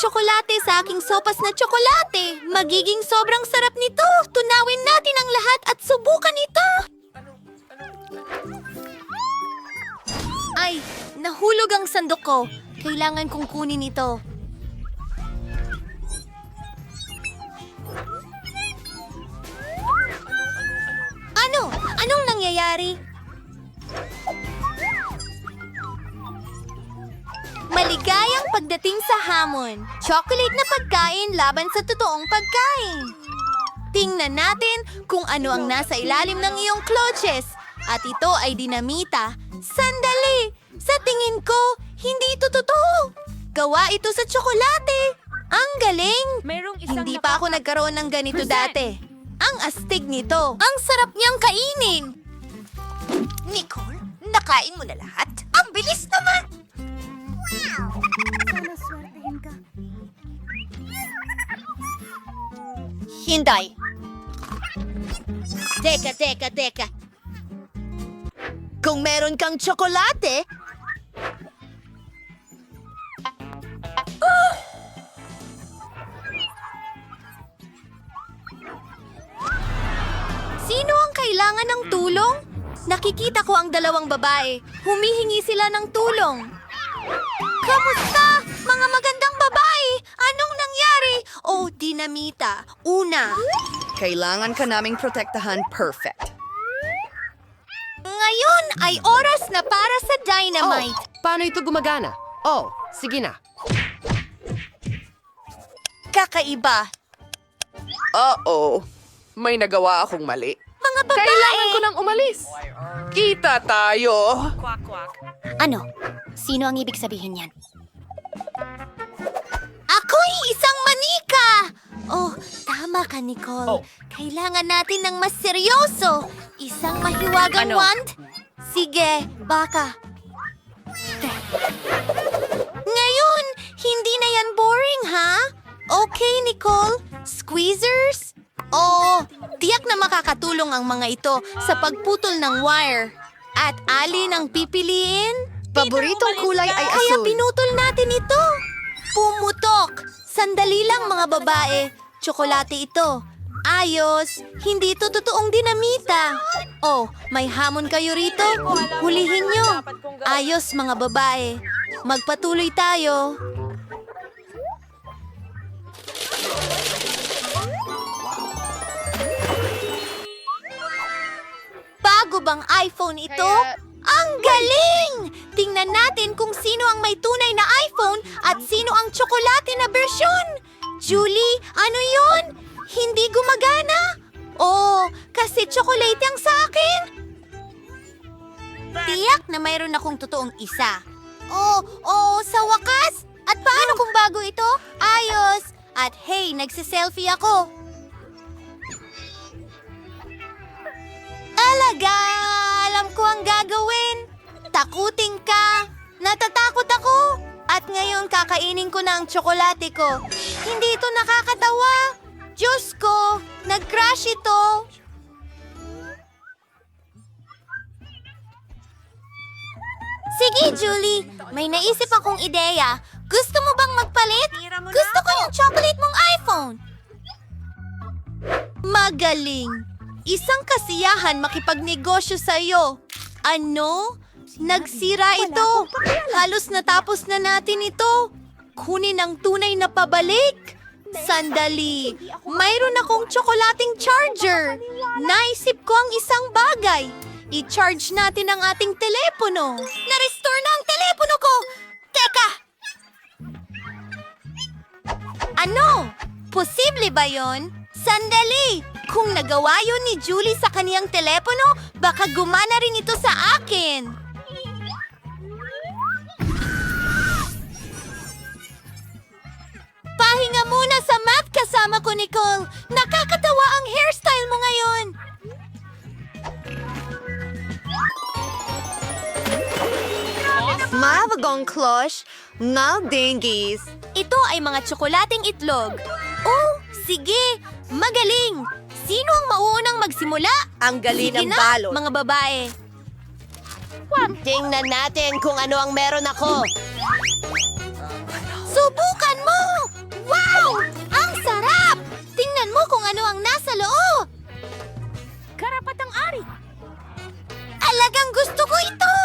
tsokolate sa aking sopas na tsokolate. Magiging sobrang sarap nito. Tunawin natin ang lahat at subukan ito. Ay, nahulog ang sandok ko. Kailangan kong kunin ito. Pagdating sa hamon. Chocolate na pagkain laban sa totoong pagkain. Tingnan natin kung ano ang nasa ilalim ng iyong clutches. At ito ay dinamita. Sandali! Sa tingin ko, hindi ito totoo. Gawa ito sa tsokolate. Ang galing! Mayroong isang Hindi pa ako nagkaroon ng ganito dati. Ang astig nito. Ang sarap niyang kainin. Nicole, nakain mo na lahat? Ang bilis naman! Hinday. Teka, teka, teka. Kung meron kang tsokolate, Sino ang kailangan ng tulong? Nakikita ko ang dalawang babae. Humihingi sila ng tulong. Kamusta, mga magandang babae? Anong nangyari? Oh, dinamita. Una. Kailangan ka naming protektahan perfect. Ngayon ay oras na para sa dynamite. Paano ito gumagana? Oh, sige na. Kakaiba. Oo. May nagawa akong mali. Mga babae. Kailangan ko nang umalis. Kita tayo. Ano? Sino ang ibig sabihin yan? Ako'y isang manika! Oh, tama ka, Nicole. Kailangan natin ng mas seryoso. Isang mahiwagang Ano? wand? Sige, baka. Ngayon, hindi na yan boring, ha? Okay, Nicole. Squeezers? Oo, tiyak na makakatulong ang mga ito sa pagputol ng wire. At alin ang pipiliin? Paboritong kulay ay Kaya asul. Lang mga babae. Tsokolate ito. Ayos. Hindi ito totoong dinamita. Oh, may hamon kayo rito? Hulihin nyo. Ayos mga babae. Magpatuloy tayo. Bago bang iPhone ito? Ang galing! Tingnan natin kung sino ang may tunay na iPhone at sino ang tsokolate na bersyon. Julie, ano yon? Hindi gumagana? Oh, kasi tsokolate ang sa akin. Tiyak na mayroon akong totoong isa. Oh, oh, sa wakas! At paano kung bago ito? Ayos! At hey, nagsiselfie ako. Alaga! Alam ko ang gagawin. Takutin ka. Natatakot ako. At ngayon kakainin ko na ang tsokolate ko. Hindi ito nakakatawa. Diyos ko, nag-crash ito. Sige, Julie. May naisip akong ideya. Gusto mo bang magpalit? Gusto ko yung chocolate mong iPhone. Magaling. Isang kasiyahan makipagnegosyo sa iyo. Ano? Nagsira ito. Halos natapos na natin ito. Kunin ang tunay na pabalik. Sandali. Mayroon akong tsokolating charger. Naisip ko ang isang bagay. I-charge natin ang ating telepono. Na-restore na ang telepono ko. Teka! Ano? Posible ba yon? Sandali! Kung nagawa yun ni Julie sa kaniyang telepono, baka gumana rin ito sa akin. Kasama ko, Nicole. Nakakatawa ang hairstyle mo ngayon. Mavagong klosh, ngal dingies. Ito ay mga tsokolating itlog. Oh, sige! Magaling! Sino ang mauunang magsimula? Ang galing Sige ng na, balot. mga babae. Tingnan natin kung ano ang meron ako. Subukan mo! kung ano ang nasa loob! Karapatang ari! Alagang gusto ko ito!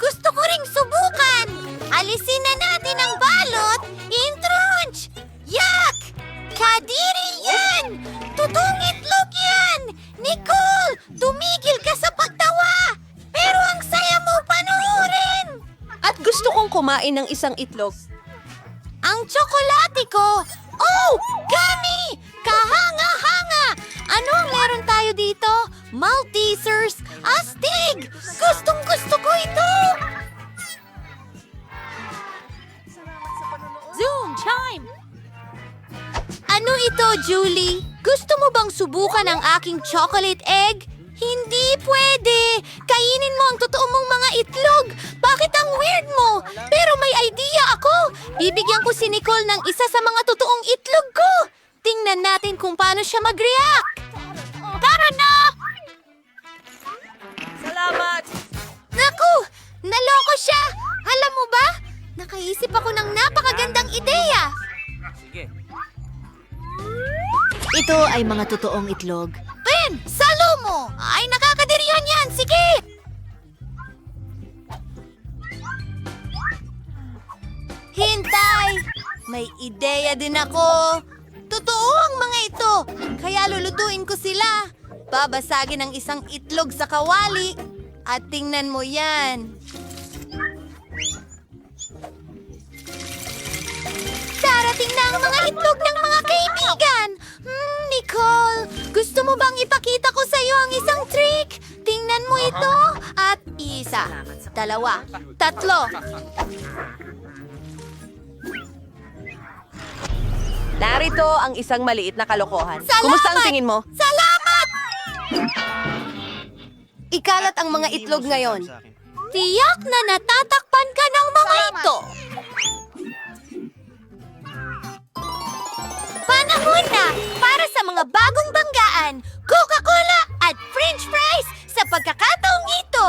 Gusto ko ring subukan! Alisin na natin ang balot! Intrunch! Yak! Kadiri yan! Tutong itlog yan! Nicole! Tumigil ka sa pagtawa! Pero ang saya mo panuorin! At gusto kong kumain ng isang itlog. Ang tsokolate ko! Oh! Gummy! Kahanga-hanga! Ano ang meron tayo dito? Maltesers! Astig! Gustong gusto ko ito! Zoom chime! Ano ito, Julie? Gusto mo bang subukan ang aking chocolate egg? Hindi pwede! Kainin mo ang totoo mong mga itlog! Bakit ang weird mo? Pero may idea ako! Bibigyan ko si Nicole ng isa sa mga totoong itlog ko! Tingnan natin kung paano siya mag-react! Tara na! Salamat! Naku! Naloko siya! Alam mo ba? Nakaisip ako ng napakagandang ideya! Ito ay mga totoong itlog. Ben! Salo mo! Ay, nakakadirihan yan! Sige! Hintay! May ideya din ako. Totoo ang mga ito. Kaya lulutuin ko sila. Babasagin ang isang itlog sa kawali. At tingnan mo yan. Darating na ang mga itlog ng mga kaibigan. Nicole, gusto mo bang ipakita ko sa iyo ang isang trick? Tingnan mo ito. At isa, dalawa, tatlo. Narito ang isang maliit na kalokohan. Salamat! Kumusta ang tingin mo? Salamat! Ikalat ang mga itlog ngayon. Tiyak na natatakpan ka ng mga ito. Panahon na para sa mga bagong banggaan, Coca-Cola at French fries sa pagkakataong ito.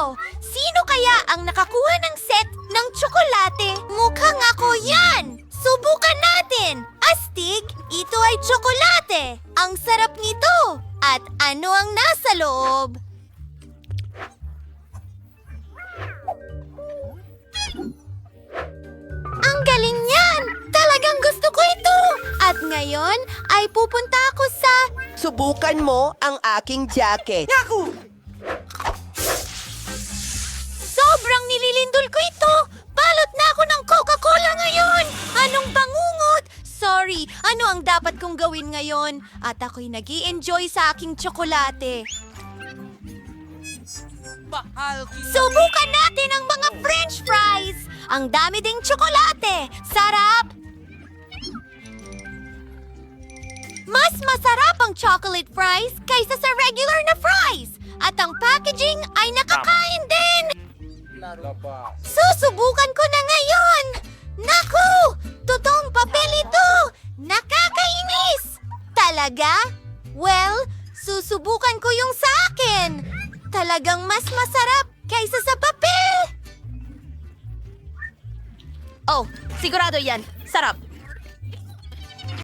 Ngayon ay pupunta ako sa... Subukan mo ang aking jacket. Sobrang nililindol ko ito! Balot na ako ng Coca-Cola ngayon! Anong bangungot? Sorry, ano ang dapat kong gawin ngayon? At ako'y nag enjoy sa aking tsokolate. Subukan natin ang mga french fries! Ang dami ding tsokolate! Chocolate fries kaysa sa regular na fries! At ang packaging ay nakakain din! Susubukan ko na ngayon! Naku! Totoong papel ito! Nakakainis! Talaga? Well, susubukan ko yung sa akin! Talagang mas masarap kaysa sa papel! Oh, sigurado yan. Sarap.